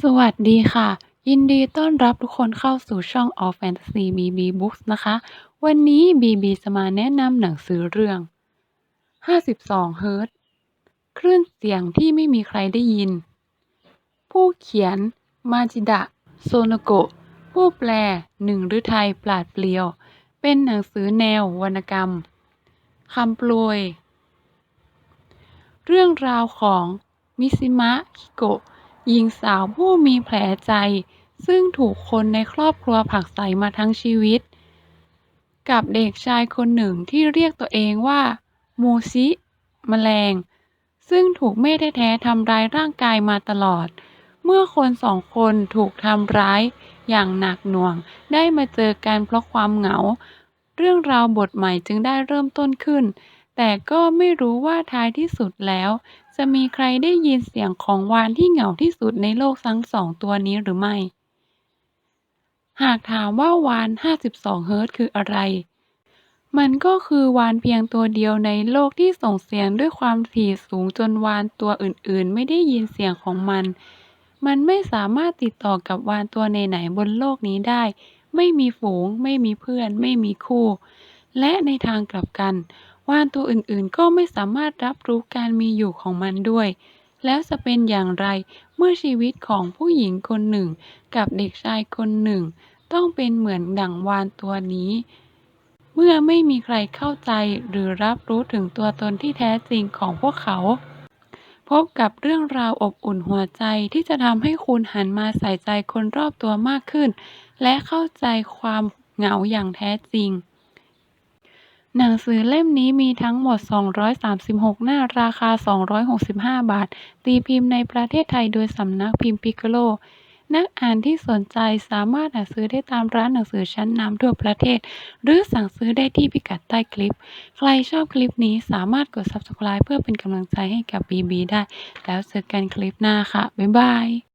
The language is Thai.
สวัสดีค่ะ ยินดีต้อนรับทุกคนเข้าสู่ช่อง All Fantasy BB Books นะคะ วันนี้ BB จะมาแนะนำหนังสือเรื่อง 52เฮิรตซ์คลื่นเสียงที่ไม่มีใครได้ยิน ผู้เขียน มาจิดะ โซโนโกะ ผู้แปลหนึ่งฤทัยปราดเปรียว เป็นหนังสือแนววรรณกรรมคำโปรยเรื่องราวของมิซิมะคิโกะ หญิงสาวผู้มีแผลใจ ซึ่งถูกคนในครอบครัวผลักไสมาทั้งชีวิต กับเด็กชายคนหนึ่งที่เรียกตัวเองว่า มูชิแมลง ซึ่งถูกแม่แท้ๆทำร้ายร่างกายมาตลอด เมื่อคนสองคนถูกทำร้ายอย่างหนักหน่วงได้มาเจอกันเพราะความเหงา เรื่องราวบทใหม่จึงได้เริ่มต้นขึ้น แต่ก็ไม่รู้ว่าท้ายที่สุดแล้ว จะมีใครได้ยินเสียงของวาฬที่เหงาที่สุดในโลกทั้งสองตัวนี้หรือไม่ หากถามว่าวาฬ 52 เฮิรตซ์คืออะไร มันก็คือวาฬเพียงตัวเดียวในโลกที่ส่งเสียงด้วยความถี่สูงจนวาฬตัวอื่นๆ ไม่ได้ยินเสียงของมัน มันไม่สามารถติดต่อกับวาฬตัวไหนๆบนโลกนี้ได้ ไม่มีฝูง ไม่มีเพื่อน ไม่มีคู่ และในทางกลับกัน วาฬตัวอื่นๆ ก็ไม่สามารถรับรู้การมีอยู่ของมันด้วย แล้วจะเป็นอย่างไรเมื่อชีวิตของผู้หญิงคนหนึ่ง กับเด็กชายคนหนึ่ง ต้องเป็นเหมือนดั่งวาฬตัวนี้ เมื่อไม่มีใครเข้าใจหรือรับรู้ถึงตัวตนที่แท้จริงของพวกเขา พบกับเรื่องราวอบอุ่นหัวใจที่จะทำให้คุณหันมาใส่ใจคนรอบตัวมากขึ้น และเข้าใจความเหงาอย่างแท้จริง หนังสือเล่มนี้มีทั้งหมด 236 หน้าราคา 265 บาท ตีพิมพ์ในประเทศไทยโดยสำนักพิมพ์พิกโล นักอ่านที่สนใจสามารถหาซื้อได้ตามร้านหนังสือชั้นนำทั่วประเทศ หรือสั่งซื้อได้ที่พิกัดใต้คลิป ใครชอบคลิปนี้สามารถกด subscribe เพื่อเป็นกำลังใจให้กับ BB ได้ แล้วเจอกันคลิปหน้าค่ะ บ๊ายบาย